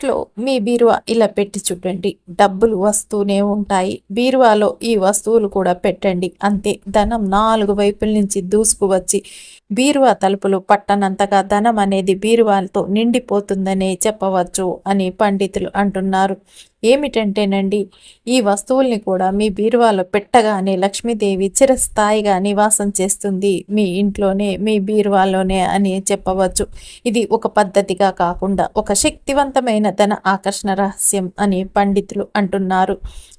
ఇంట్లో మీ బీరువా ఇలా పెట్టి చూడండి డబ్బులు వస్తూనే ఉంటాయి. బీరువాలో ఈ వస్తువులు కూడా పెట్టండి. అంతే. ధనం నాలుగు వైపుల నుంచి దూసుకు వచ్చి బీరువా తలుపులు పట్టనంతగా ధనం అనేది బీరువాలతో నిండిపోతుందనే చెప్పవచ్చు అని పండితులు అంటున్నారు. ఏమిటంటేనండి ఈ వస్తువుల్ని కూడా మీ బీరువాలో పెట్టగానే లక్ష్మీదేవి చిరస్థాయిగా నివాసం చేస్తుంది. మీ ఇంట్లోనే మీ బీరువాలోనే అని చెప్పవచ్చు. ఇది ఒక పద్ధతిగా కాకుండా ఒక శక్తివంతమైన తన ఆకర్షణ రహస్యం అని పండితులు అంటున్నారు.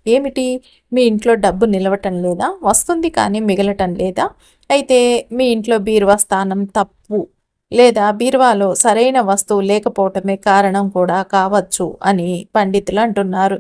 ఏమిటి? మీ ఇంట్లో డబ్బు నిలవటం లేదా? వస్తుంది కానీ మిగలటం లేదా? అయితే మీ ఇంట్లో బీరువా స్థానం తప్పు లేదా బీరువాలో సరైన వస్తువు లేకపోవటమే కారణం కూడా కావచ్చు అని పండితులు అంటున్నారు.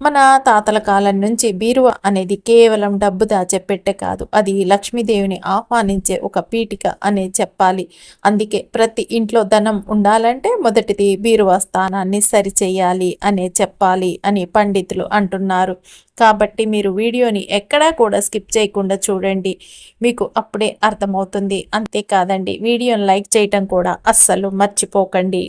మన తాతల కాలం నుంచి బీరువా అనేది కేవలం డబ్బు దాచపెట్టే కాదు. అది లక్ష్మీదేవిని ఆహ్వానించే ఒక పీఠిక అనే చెప్పాలి. అందుకే ప్రతి ఇంట్లో ధనం ఉండాలంటే మొదటిది బీరువా స్థానాన్ని సరిచేయాలి అనే చెప్పాలి అని పండితులు అంటున్నారు. కాబట్టి మీరు వీడియోని ఎక్కడా కూడా స్కిప్ చేయకుండా చూడండి. మీకు అప్పుడే అర్థమవుతుంది. అంతేకాదండి వీడియోని లైక్ చేయటం కూడా అస్సలు మర్చిపోకండి.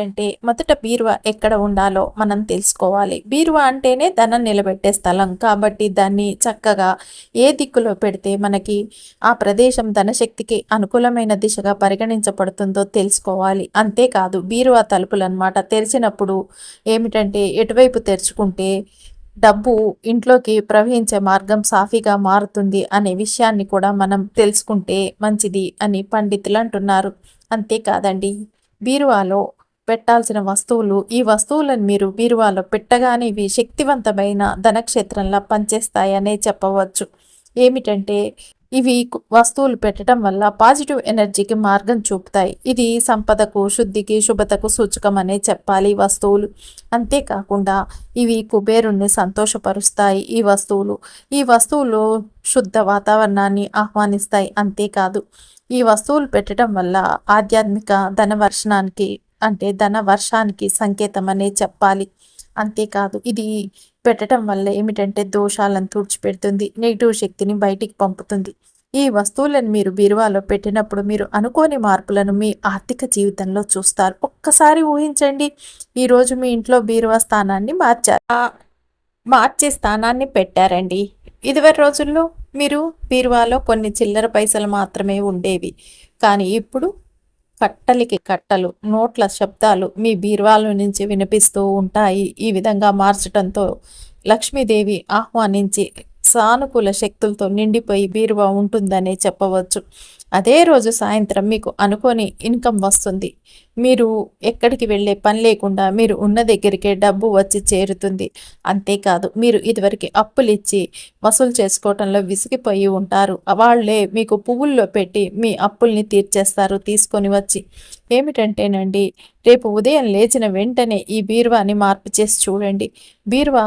అంటే మొదట బీరువా ఎక్కడ ఉండాలో మనం తెలుసుకోవాలి. బీరువా అంటేనే ధనం నిలబెట్టే స్థలం కాబట్టి దాన్ని చక్కగా ఏ దిక్కులో పెడితే మనకి ఆ ప్రదేశం ధనశక్తికి అనుకూలమైన దిశగా పరిగణించబడుతుందో తెలుసుకోవాలి. అంతేకాదు బీరువా తలుపులు అనమాట తెరిచినప్పుడు ఏమిటంటే ఎటువైపు తెరుచుకుంటే డబ్బు ఇంట్లోకి ప్రవహించే మార్గం సాఫీగా మారుతుంది అనే విషయాన్ని కూడా మనం తెలుసుకుంటే మంచిది అని పండితులు అంటున్నారు. అంతేకాదండి బీరువాలో పెట్టాల్సిన వస్తువులు ఈ వస్తువులను మీరు బీరువాలో పెట్టగానే ఇవి శక్తివంతమైన ధనక్షేత్రంలా పనిచేస్తాయనే చెప్పవచ్చు. ఏమిటంటే ఇవి వస్తువులు పెట్టడం వల్ల పాజిటివ్ ఎనర్జీకి మార్గం చూపుతాయి. ఇది సంపదకు శుద్ధికి శుభతకు సూచకం అనే చెప్పాలి వస్తువులు. అంతేకాకుండా ఇవి కుబేరుణ్ణి సంతోషపరుస్తాయి ఈ వస్తువులు. ఈ వస్తువులు శుద్ధ వాతావరణాన్ని ఆహ్వానిస్తాయి. అంతేకాదు ఈ వస్తువులు పెట్టడం వల్ల ఆధ్యాత్మిక ధనవర్షణానికి అంటే ధన వర్షానికి సంకేతం అనే చెప్పాలి. అంతేకాదు ఇది పెట్టడం వల్ల ఏమిటంటే దోషాలను తుడిచిపెడుతుంది నెగిటివ్ శక్తిని బయటికి పంపుతుంది. ఈ వస్తువులను మీరు బీరువాలో పెట్టినప్పుడు మీరు అనుకోని మార్పులను మీ ఆర్థిక జీవితంలో చూస్తారు. ఒక్కసారి ఊహించండి ఈరోజు మీ ఇంట్లో బీరువా స్థానాన్ని మార్చారు. మార్చే స్థానాన్ని పెట్టారండి. ఇదివరి రోజుల్లో మీరు బీరువాలో కొన్ని చిల్లర పైసలు మాత్రమే ఉండేవి. కానీ ఇప్పుడు కట్టలికి కట్టలు నోట్ల శబ్దాలు మీ బీర్వాల నుంచి వినిపిస్తూ ఉంటాయి. ఈ విధంగా మార్చడంతో లక్ష్మీదేవి ఆహ్వానించి సానుకూల శక్తులతో నిండిపోయి బీరువా ఉంటుందనే చెప్పవచ్చు. అదే రోజు సాయంత్రం మీకు అనుకోని ఇన్కమ్ వస్తుంది. మీరు ఎక్కడికి వెళ్ళే పని లేకుండా మీరు ఉన్న దగ్గరికే డబ్బు వచ్చి చేరుతుంది. అంతేకాదు మీరు ఇదివరకు అప్పులు ఇచ్చి వసూలు చేసుకోవటంలో విసిగిపోయి ఉంటారు. వాళ్ళే మీకు పువ్వుల్లో పెట్టి మీ అప్పుల్ని తీర్చేస్తారు తీసుకొని వచ్చి. ఏమిటంటేనండి రేపు ఉదయం లేచిన వెంటనే ఈ బీరువాని మార్పు చేసి చూడండి. బీరువా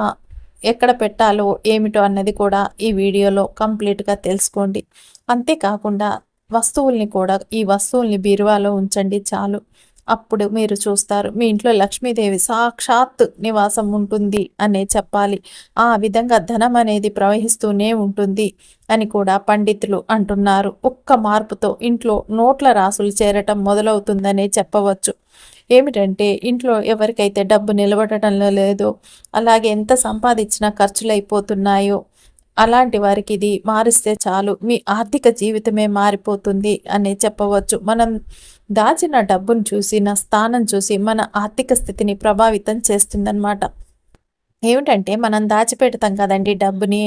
ఎక్కడ పెట్టాలో ఏమిటో అన్నది కూడా ఈ వీడియోలో కంప్లీట్గా తెలుసుకోండి. అంతేకాకుండా వస్తువుల్ని కూడా ఈ వస్తువుల్ని బీరువాలో ఉంచండి చాలు. అప్పుడు మీరు చూస్తారు మీ ఇంట్లో లక్ష్మీదేవి సాక్షాత్ నివాసం ఉంటుంది అనే చెప్పాలి. ఆ విధంగా ధనం అనేది ప్రవహిస్తూనే ఉంటుంది అని కూడా పండితులు అంటున్నారు. ఒక్క మార్పుతో ఇంట్లో నోట్ల రాసులు చేరటం మొదలవుతుందనే చెప్పవచ్చు. ఏమిటంటే ఇంట్లో ఎవరికైతే డబ్బు నిలబడటంలో లేదో అలాగే ఎంత సంపాదించినా ఖర్చులు అయిపోతున్నాయో అలాంటి వారికి ఇది మారిస్తే చాలు. మీ ఆర్థిక జీవితమే మారిపోతుంది అని చెప్పవచ్చు. మనం దాచిన డబ్బును చూసి నా స్థానం చూసి మన ఆర్థిక స్థితిని ప్రభావితం చేస్తుందన్నమాట. ఏమిటంటే మనం దాచిపెడతాం కదండి డబ్బుని.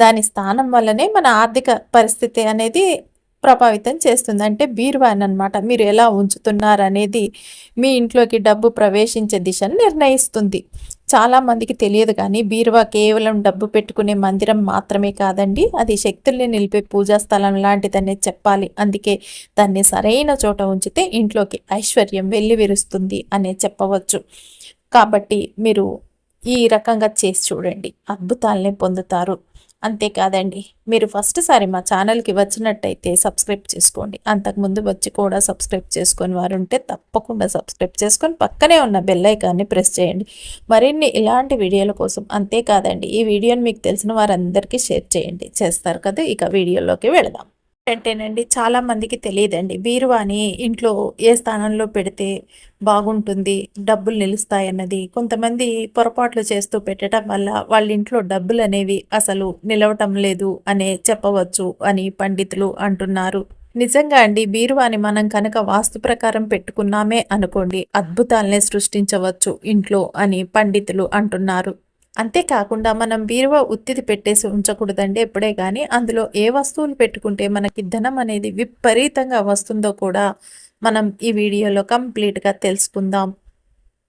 దాని స్థానం వల్లనే మన ఆర్థిక పరిస్థితి అనేది ప్రభావితం చేస్తుంది. అంటే బీరువాన్ అనమాట మీరు ఎలా ఉంచుతున్నారు అనేది మీ ఇంట్లోకి డబ్బు ప్రవేశించే దిశను నిర్ణయిస్తుంది. చాలామందికి తెలియదు కానీ బీరువా కేవలం డబ్బు పెట్టుకునే మందిరం మాత్రమే కాదండి. అది శక్తుల్ని నిలిపే పూజా స్థలం లాంటిదనే చెప్పాలి. అందుకే దాన్ని సరైన చోట ఉంచితే ఇంట్లోకి ఐశ్వర్యం వెళ్ళి విరుస్తుంది అనే చెప్పవచ్చు. కాబట్టి మీరు ఈ రకంగా చేసి చూడండి. అద్భుతాలనే పొందుతారు. అంతేకాదండి మీరు ఫస్ట్ సారి మా ఛానల్కి వచ్చినట్టయితే సబ్స్క్రైబ్ చేసుకోండి. అంతకుముందు వచ్చి కూడా సబ్స్క్రైబ్ చేసుకొని వారు ఉంటే తప్పకుండా సబ్స్క్రైబ్ చేసుకొని పక్కనే ఉన్న బెల్ ఐకాన్ని ప్రెస్ చేయండి. మరిన్ని ఇలాంటి వీడియోల కోసం అంతేకాదండి ఈ వీడియోని మీకు తెలిసిన వారందరికీ షేర్ చేయండి. చేస్తారు కదా ఇక వీడియోలోకి వెళదాం. అంటేనండి చాలా మందికి తెలియదండి. బీరువాని ఇంట్లో ఏ స్థానంలో పెడితే బాగుంటుంది డబ్బులు నిలుస్తాయన్నది కొంతమంది పొరపాట్లు చేస్తూ పెట్టడం వల్ల వాళ్ళ ఇంట్లో డబ్బులు అనేవి అసలు నిలవటం లేదు అనే చెప్పవచ్చు అని పండితులు అంటున్నారు. నిజంగా అండి బీరువాని మనం కనుక వాస్తు ప్రకారం పెట్టుకున్నామే అనుకోండి అద్భుతాలనే సృష్టించవచ్చు ఇంట్లో అని పండితులు అంటున్నారు. అంతేకాకుండా మనం బీరువా ఉత్తిది పెట్టేసి ఉంచకూడదండి ఎప్పుడే కానీ అందులో ఏ వస్తువులు పెట్టుకుంటే మనకి ధనం అనేది విపరీతంగా వస్తుందో కూడా మనం ఈ వీడియోలో కంప్లీట్గా తెలుసుకుందాం.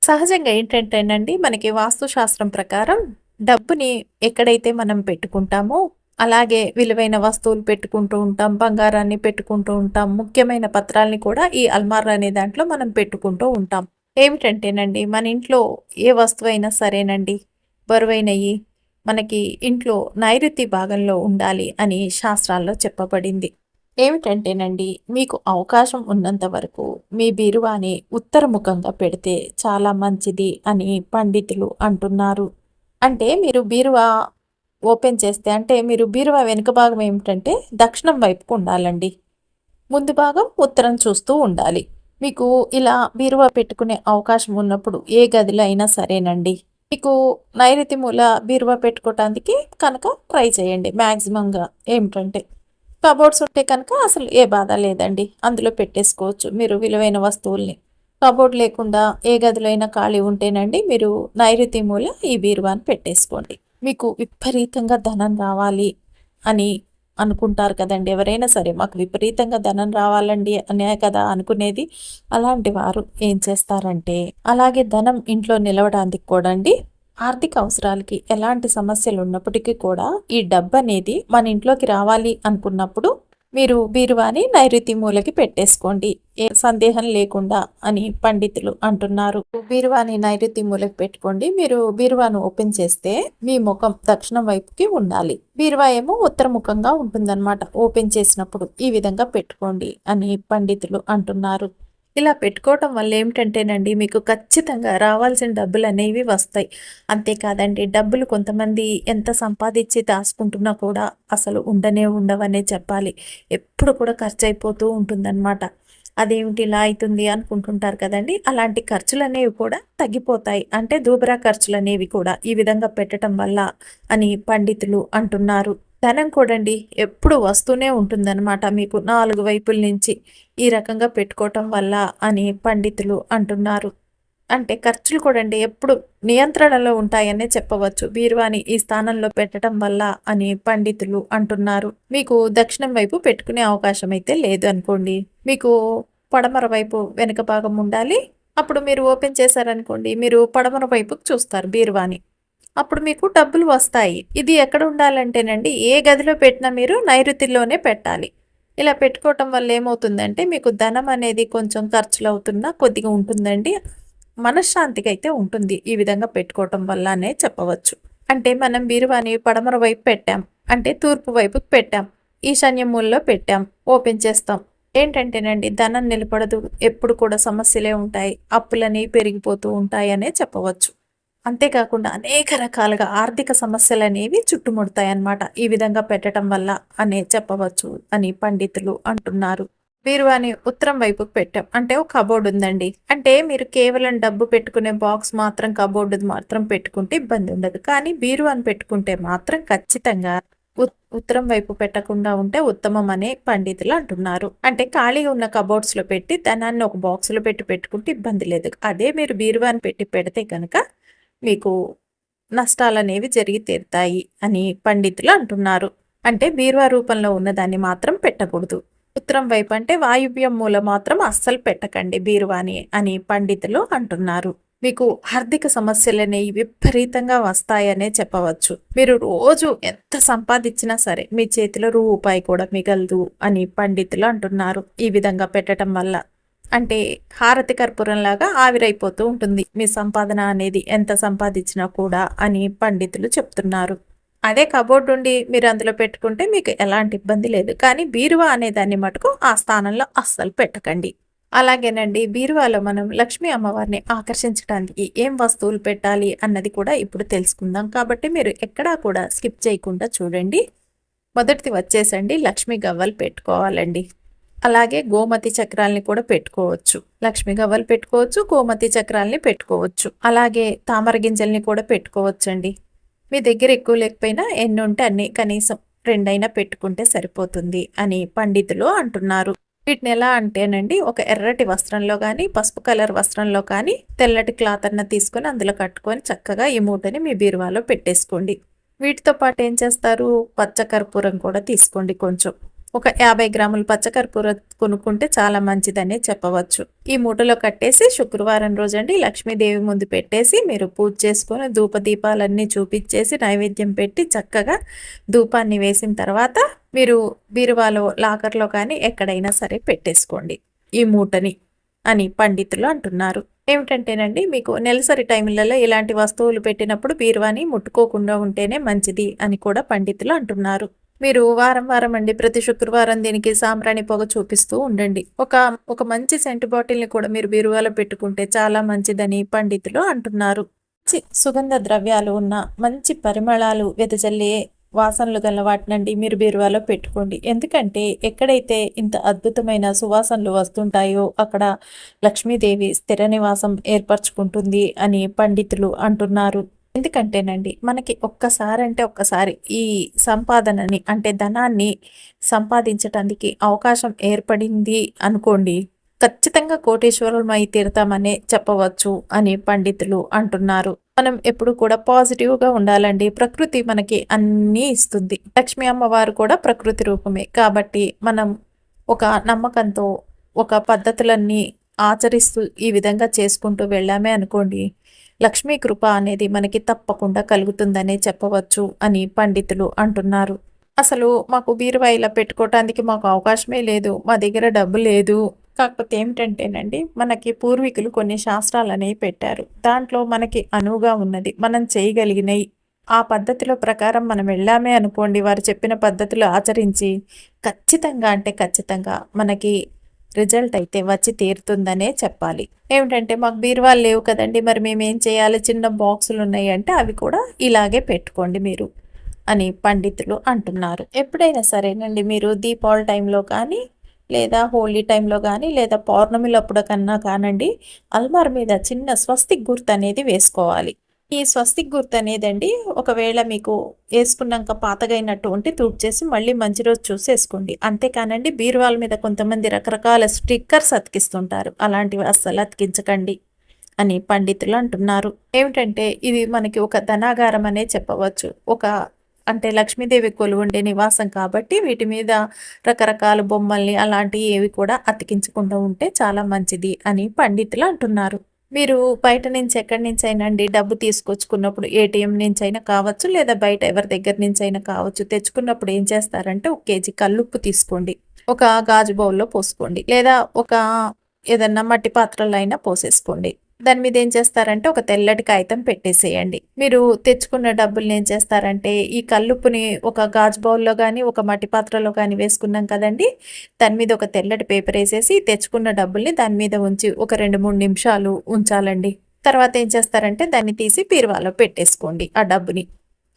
సహజంగా ఏంటంటేనండి మనకి వాస్తుశాస్త్రం ప్రకారం డబ్బుని ఎక్కడైతే మనం పెట్టుకుంటామో అలాగే విలువైన వస్తువులు పెట్టుకుంటూ ఉంటాం బంగారాన్ని పెట్టుకుంటూ ఉంటాం ముఖ్యమైన పత్రాలని కూడా ఈ అల్మార్ అనే దాంట్లో మనం పెట్టుకుంటూ ఉంటాం. ఏమిటంటేనండి మన ఇంట్లో ఏ వస్తువు అయినా సరేనండి బరువైనవి మనకి ఇంట్లో నైరుతి భాగంలో ఉండాలి అని శాస్త్రాల్లో చెప్పబడింది. ఏమిటంటేనండి మీకు అవకాశం ఉన్నంత వరకు మీ బీరువాని ఉత్తరముఖంగా పెడితే చాలా మంచిది అని పండితులు అంటున్నారు. అంటే మీరు బీరువా ఓపెన్ చేస్తే అంటే మీరు బీరువా వెనుక భాగం ఏమిటంటే దక్షిణం వైపుకు ఉండాలండి. ముందు భాగం ఉత్తరం చూస్తూ ఉండాలి. మీకు ఇలా బీరువా పెట్టుకునే అవకాశం ఉన్నప్పుడు ఏ గదిలో అయినా సరేనండి. మీకు నైరుతి మూల బీరువా పెట్టుకోవటానికి కనుక ట్రై చేయండి మ్యాక్సిమంగా ఏమిటంటే కబోర్డ్స్ ఉంటే కనుక అసలు ఏ బాధ లేదండి. అందులో పెట్టేసుకోవచ్చు. మీరు విలువైన వస్తువుల్ని. కబోర్డ్ లేకుండా ఏ గదిలో అయినా ఖాళీ ఉంటేనండి మీరు నైరుతి మూల ఈ బీరువాని పెట్టేసుకోండి. మీకు విపరీతంగా ధనం రావాలి అని అనుకుంటారు కదండి. ఎవరైనా సరే మాకు విపరీతంగా ధనం రావాలండి అనే కదా అనుకునేది. అలాంటి వారు ఏం చేస్తారంటే అలాగే ధనం ఇంట్లో నిలవడానికి కూడా అండి ఆర్థిక అవసరాలకి ఎలాంటి సమస్యలు ఉన్నప్పటికీ కూడా ఈ డబ్బు అనేది మన ఇంట్లోకి రావాలి అనుకున్నప్పుడు మీరు బీరువాని నైరుతి మూలకి పెట్టేసుకోండి. ఏ సందేహం లేకుండా అని పండితులు అంటున్నారు. బీరువాని నైరుతి మూలకి పెట్టుకోండి. మీరు బీరువాను ఓపెన్ చేస్తే మీ ముఖం దక్షిణం వైపుకి ఉండాలి. బీరువా ఏమో ఉత్తరముఖంగా ఉంటుందన్నమాట. ఓపెన్ చేసినప్పుడు ఈ విధంగా పెట్టుకోండి అని పండితులు అంటున్నారు. ఇలా పెట్టుకోవటం వల్ల ఏమిటంటేనండి మీకు ఖచ్చితంగా రావాల్సిన డబ్బులు అనేవి వస్తాయి. అంతేకాదండి డబ్బులు కొంతమంది ఎంత సంపాదించి దాచుకుంటున్నా కూడా అసలు ఉండనే ఉండవనే చెప్పాలి. ఎప్పుడు కూడా ఖర్చు అయిపోతూ ఉంటుందన్నమాట. అదేమిటి ఇలా అవుతుంది అనుకుంటుంటారు కదండి అలాంటి ఖర్చులు అనేవి కూడా తగ్గిపోతాయి. అంటే దూబరా ఖర్చులు అనేవి కూడా ఈ విధంగా పెట్టడం వల్ల అని పండితులు అంటున్నారు. ధనం కూడండి ఎప్పుడు వస్తూనే ఉంటుందన్నమాట మీకు నాలుగు వైపుల నుంచి ఈ రకంగా పెట్టుకోవటం వల్ల అని పండితులు అంటున్నారు. అంటే ఖర్చులు కూడండి ఎప్పుడు నియంత్రణలో ఉంటాయనే చెప్పవచ్చు. బీరువాని ఈ స్థానంలో పెట్టడం వల్ల అని పండితులు అంటున్నారు. మీకు దక్షిణం వైపు పెట్టుకునే అవకాశం అయితే లేదు అనుకోండి. మీకు పడమర వైపు వెనుక భాగం ఉండాలి. అప్పుడు మీరు ఓపెన్ చేశారనుకోండి మీరు పడమర వైపుకు చూస్తారు బీరువాని. అప్పుడు మీకు డబ్బులు వస్తాయి. ఇది ఎక్కడ ఉండాలంటేనండి ఏ గదిలో పెట్టినా మీరు నైరుతిలోనే పెట్టాలి. ఇలా పెట్టుకోవటం వల్ల ఏమవుతుందంటే మీకు ధనం అనేది కొంచెం ఖర్చులు అవుతున్నా కొద్దిగా ఉంటుందండి. మనశ్శాంతికి అయితే ఉంటుంది. ఈ విధంగా పెట్టుకోవటం వల్లనే చెప్పవచ్చు. అంటే మనం బీరువాని పడమర వైపు పెట్టాం. అంటే తూర్పు వైపుకి పెట్టాం. ఈశాన్య మూలలో పెట్టాం. ఓపెన్ చేస్తాం. ఏంటంటేనండి ధనం నిలబడదు. ఎప్పుడు కూడా సమస్యలే ఉంటాయి. అప్పులని పెరిగిపోతూ ఉంటాయనే చెప్పవచ్చు. అంతేకాకుండా అనేక రకాలుగా ఆర్థిక సమస్యలు అనేవి చుట్టుముడతాయి అన్నమాట ఈ విధంగా పెట్టడం వల్ల అనే చెప్పవచ్చు అని పండితులు అంటున్నారు. బీరువాని ఉత్తరం వైపుకు పెట్టాం. అంటే ఒక కబోర్డ్ ఉందండి. అంటే మీరు కేవలం డబ్బు పెట్టుకునే బాక్స్ మాత్రం కబోర్డు మాత్రం పెట్టుకుంటే ఇబ్బంది ఉండదు. కానీ బీరువాని పెట్టుకుంటే మాత్రం ఖచ్చితంగా ఉత్తరం వైపు పెట్టకుండా ఉంటే ఉత్తమం అనే పండితులు అంటున్నారు. అంటే ఖాళీగా ఉన్న కబోర్డ్స్లో పెట్టి ధనాన్ని ఒక బాక్స్లో పెట్టి పెట్టుకుంటే ఇబ్బంది లేదు. అదే మీరు బీరువాని పెట్టి పెడితే కనుక మీకు నష్టాలు అనేవి జరిగి తీరుతాయి అని పండితులు అంటున్నారు. అంటే బీరువా రూపంలో ఉన్నదాన్ని మాత్రం పెట్టకూడదు. ఉత్తరం వైపు అంటే వాయువ్యం మూల మాత్రం అస్సలు పెట్టకండి బీరువాని అని పండితులు అంటున్నారు. మీకు ఆర్థిక సమస్యలు అనేవి విపరీతంగా వస్తాయనే చెప్పవచ్చు. మీరు రోజు ఎంత సంపాదించినా సరే మీ చేతిలో రూపాయి కూడా మిగలదు అని పండితులు అంటున్నారు. ఈ విధంగా పెట్టడం వల్ల అంటే హారతి కర్పూరంలాగా ఆవిరైపోతూ ఉంటుంది. మీ సంపాదన అనేది ఎంత సంపాదించినా కూడా అని పండితులు చెప్తున్నారు. అదే కబోర్డ్ ఉండి మీరు అందులో పెట్టుకుంటే మీకు ఎలాంటి ఇబ్బంది లేదు. కానీ బీరువా అనే దాన్ని మటుకు ఆ స్థానంలో అస్సలు పెట్టకండి. అలాగేనండి బీరువాలో మనం లక్ష్మీ అమ్మవారిని ఆకర్షించడానికి ఏం వస్తువులు పెట్టాలి అన్నది కూడా ఇప్పుడు తెలుసుకుందాం. కాబట్టి మీరు ఎక్కడా కూడా స్కిప్ చేయకుండా చూడండి. మొదటిది వచ్చేసండి లక్ష్మీ గవ్వలు పెట్టుకోవాలండి. అలాగే గోమతి చక్రాల్ని కూడా పెట్టుకోవచ్చు. లక్ష్మి గవ్వలు పెట్టుకోవచ్చు గోమతి చక్రాల్ని పెట్టుకోవచ్చు. అలాగే తామర గింజల్ని కూడా పెట్టుకోవచ్చండి. మీ దగ్గర ఎక్కువ లేకపోయినా ఎన్ని ఉంటే అన్ని కనీసం రెండైనా పెట్టుకుంటే సరిపోతుంది అని పండితులు అంటున్నారు. వీటిని ఎలా అంటేనండి ఒక ఎర్రటి వస్త్రంలో కానీ పసుపు కలర్ వస్త్రంలో కానీ తెల్లటి క్లాత్ అన్న తీసుకొని అందులో కట్టుకొని చక్కగా ఈ మూటని మీ బీరువాలో పెట్టేసుకోండి. వీటితో పాటు ఏం చేస్తారు? పచ్చకర్పూరం కూడా తీసుకోండి కొంచెం. ఒక యాభై గ్రాముల పచ్చకర్పూర కొనుక్కుంటే చాలా మంచిదనే చెప్పవచ్చు. ఈ మూటలో కట్టేసి శుక్రవారం రోజండి లక్ష్మీదేవి ముందు పెట్టేసి మీరు పూజ చేసుకొని ధూప దీపాలన్నీ చూపించేసి నైవేద్యం పెట్టి చక్కగా ధూపాన్ని వేసిన తర్వాత మీరు బీరువాలో లాకర్లో కానీ ఎక్కడైనా సరే పెట్టేసుకోండి. ఈ మూటని అని పండితులు అంటున్నారు. ఏమిటంటేనండి మీకు నెలసరి టైంలలో ఇలాంటి వస్తువులు పెట్టినప్పుడు బీరువాని ముట్టుకోకుండా ఉంటేనే మంచిది అని కూడా పండితులు అంటున్నారు. మీరు వారం వారం అండి ప్రతి శుక్రవారం దీనికి సాంబ్రాణి పొగ చూపిస్తూ ఉండండి. ఒక ఒక మంచి సెంటు బాటిల్ని కూడా మీరు బీరువాలో పెట్టుకుంటే చాలా మంచిదని పండితులు అంటున్నారు. మంచి సుగంధ ద్రవ్యాలు ఉన్న మంచి పరిమళాలు వెదజల్లే వాసనలు గల వాటినండి మీరు బీరువాలో పెట్టుకోండి. ఎందుకంటే ఎక్కడైతే ఇంత అద్భుతమైన సువాసనలు వస్తుంటాయో అక్కడ లక్ష్మీదేవి స్థిర నివాసం ఏర్పరచుకుంటుంది అని పండితులు అంటున్నారు. ఎందుకంటేనండి మనకి ఒక్కసారి అంటే ఒక్కసారి ఈ సంపాదనని అంటే ధనాన్ని సంపాదించటానికి అవకాశం ఏర్పడింది అనుకోండి ఖచ్చితంగా కోటేశ్వరమై తీరుతామనే చెప్పవచ్చు అని పండితులు అంటున్నారు. మనం ఎప్పుడు కూడా పాజిటివ్గా ఉండాలండి. ప్రకృతి మనకి అన్నీ ఇస్తుంది. లక్ష్మీ అమ్మవారు కూడా ప్రకృతి రూపమే. కాబట్టి మనం ఒక నమ్మకంతో ఒక పద్ధతులన్నీ ఆచరిస్తూ ఈ విధంగా చేసుకుంటూ వెళ్ళామే అనుకోండి లక్ష్మీ కృప అనేది మనకి తప్పకుండా కలుగుతుందనే చెప్పవచ్చు అని పండితులు అంటున్నారు. అసలు మాకు బీరువా ఇలా పెట్టుకోవటానికి మాకు అవకాశమే లేదు మా దగ్గర డబ్బు లేదు. కాకపోతే ఏమిటంటేనండి మనకి పూర్వీకులు కొన్ని శాస్త్రాలు అనేవి పెట్టారు. దాంట్లో మనకి అనువుగా ఉన్నది మనం చేయగలిగినవి. ఆ పద్ధతిలో ప్రకారం మనం వెళ్ళామే అనుకోండి వారు చెప్పిన పద్ధతులు ఆచరించి ఖచ్చితంగా అంటే ఖచ్చితంగా మనకి రిజల్ట్ అయితే వచ్చి తీరుతుందనే చెప్పాలి. ఏమిటంటే మాకు బీరువాలు లేవు కదండి మరి మేము ఏం చేయాలి? చిన్న బాక్సులు ఉన్నాయి అంటే అవి కూడా ఇలాగే పెట్టుకోండి మీరు అని పండితులు అంటున్నారు. ఎప్పుడైనా సరేనండి మీరు దీపావళి టైంలో కానీ లేదా హోలీ టైంలో కానీ లేదా పౌర్ణమిలప్పుడు కన్నా కానండి అల్మార్ మీద చిన్న స్వస్తిక్ గుర్తు అనేది వేసుకోవాలి. ఈ స్వస్తిక్ గుర్తు అనేదండి. ఒకవేళ మీకు వేసుకున్నాక పాతగైనట్టు ఉంటే తుడిచేసి మళ్ళీ మంచి రోజు చూసి వేసుకోండి అంతేకానండి బీరువాల మీద కొంతమంది రకరకాల స్టిక్కర్స్ అతికిస్తుంటారు. అలాంటివి అస్సలు అతికించకండి అని పండితులు అంటున్నారు. ఏమిటంటే ఇది మనకి ఒక ధనాగారం అనే చెప్పవచ్చు. ఒక అంటే లక్ష్మీదేవి కొలువుండే నివాసం కాబట్టి వీటి మీద రకరకాల బొమ్మల్ని అలాంటివి ఏవి కూడా అతికించకుండా ఉంటే చాలా మంచిది అని పండితులు అంటున్నారు. మీరు బయట నుంచి ఎక్కడి నుంచి అయినా అండి డబ్బు తీసుకొచ్చుకున్నప్పుడు ఏటీఎం నుంచి అయినా కావచ్చు లేదా బయట ఎవరి దగ్గర నుంచి అయినా కావచ్చు తెచ్చుకున్నప్పుడు ఏం చేస్తారంటే ఒక కేజీ కల్లుప్పు తీసుకోండి ఒక గాజు బౌల్లో పోసుకోండి లేదా ఒక ఏదన్నా మట్టి పాత్రలో అయినా పోసేసుకోండి. దాని మీద ఏం చేస్తారంటే ఒక తెల్లటి కాగితం పెట్టేసేయండి. మీరు తెచ్చుకున్న డబ్బుల్ని ఏం చేస్తారంటే ఈ కల్లుప్పుని ఒక గాజు బౌల్లో కానీ ఒక మట్టి పాత్రలో కానీ వేసుకున్నాం కదండి. దాని మీద ఒక తెల్లటి పేపర్ వేసేసి తెచ్చుకున్న డబ్బుల్ని దాని మీద ఉంచి ఒక రెండు మూడు నిమిషాలు ఉంచాలండి. తర్వాత ఏం చేస్తారంటే దాన్ని తీసి పీరువాలో పెట్టేసుకోండి ఆ డబ్బుని.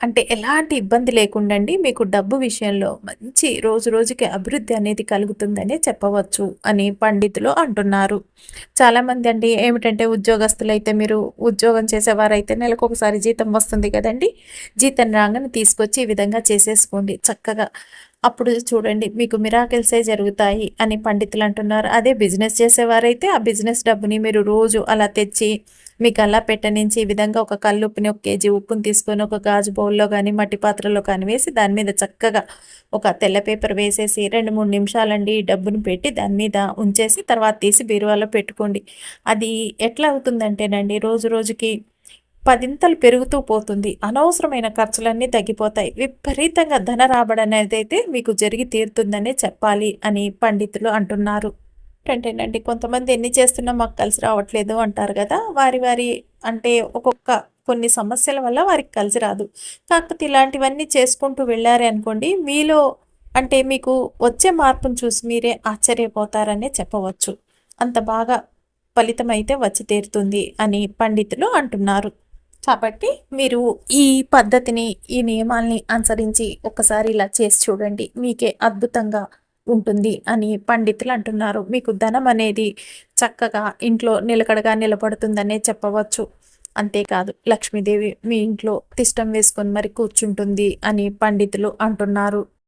అంటే ఎలాంటి ఇబ్బంది లేకుండా మీకు డబ్బు విషయంలో మంచి రోజు రోజుకి అభివృద్ధి అనేది కలుగుతుందనే చెప్పవచ్చు అని పండితులు అంటున్నారు. చాలామంది అండి ఏమిటంటే ఉద్యోగస్తులు అయితే మీరు ఉద్యోగం చేసేవారైతే నెలకు ఒకసారి జీతం వస్తుంది కదండి. జీతం రాగానే తీసుకొచ్చి ఈ విధంగా చేసేసుకోండి. చక్కగా అప్పుడు చూడండి మీకు మిరాకిల్సే జరుగుతాయి అని పండితులు అంటున్నారు. అదే బిజినెస్ చేసేవారైతే ఆ బిజినెస్ డబ్బుని మీరు రోజు అలా తెచ్చి మీకు అలా పెట్టనించి ఈ విధంగా ఒక కల్లుప్పుని ఒక కేజీ ఉప్పుని తీసుకొని ఒక గాజు బౌల్లో కానీ మట్టి పాత్రలో కానీ వేసి దాని మీద చక్కగా ఒక తెల్ల పేపర్ వేసేసి రెండు మూడు నిమిషాలండి డబ్బును పెట్టి దాని మీద ఉంచేసి తర్వాత తీసి బీరువాలో పెట్టుకోండి. అది ఎట్లా అవుతుందంటేనండి రోజు రోజుకి పదింతలు పెరుగుతూ పోతుంది. అనవసరమైన ఖర్చులన్నీ తగ్గిపోతాయి. విపరీతంగా ధన రాబడి అనేది అయితే మీకు జరిగి తీరుతుందనే చెప్పాలి అని పండితులు అంటున్నారు. అంటేనండి కొంతమంది ఎన్ని చేస్తున్నా మాకు కలిసి రావట్లేదు అంటారు కదా వారి వారి అంటే ఒక్కొక్క కొన్ని సమస్యల వల్ల వారికి కలిసి రాదు. కాకపోతే ఇలాంటివన్నీ చేసుకుంటూ వెళ్ళారే అనుకోండి మీలో అంటే మీకు వచ్చే మార్పును చూసి మీరే ఆశ్చర్యపోతారనే చెప్పవచ్చు. అంత బాగా ఫలితం అయితే వచ్చి తీరుతుంది అని పండితులు అంటున్నారు. కాబట్టి మీరు ఈ పద్ధతిని ఈ నియమాల్ని అనుసరించి ఒకసారి ఇలా చేసి చూడండి. మీకే అద్భుతంగా ఉంటుంది అని పండితులు అంటున్నారు. మీకు ధనం అనేది చక్కగా ఇంట్లో నిలకడగా నిలబడుతుందనే చెప్పవచ్చు. అంతేకాదు లక్ష్మీదేవి మీ ఇంట్లో తిష్టం వేసుకొని మరి కూర్చుంటుంది అని పండితులు అంటున్నారు.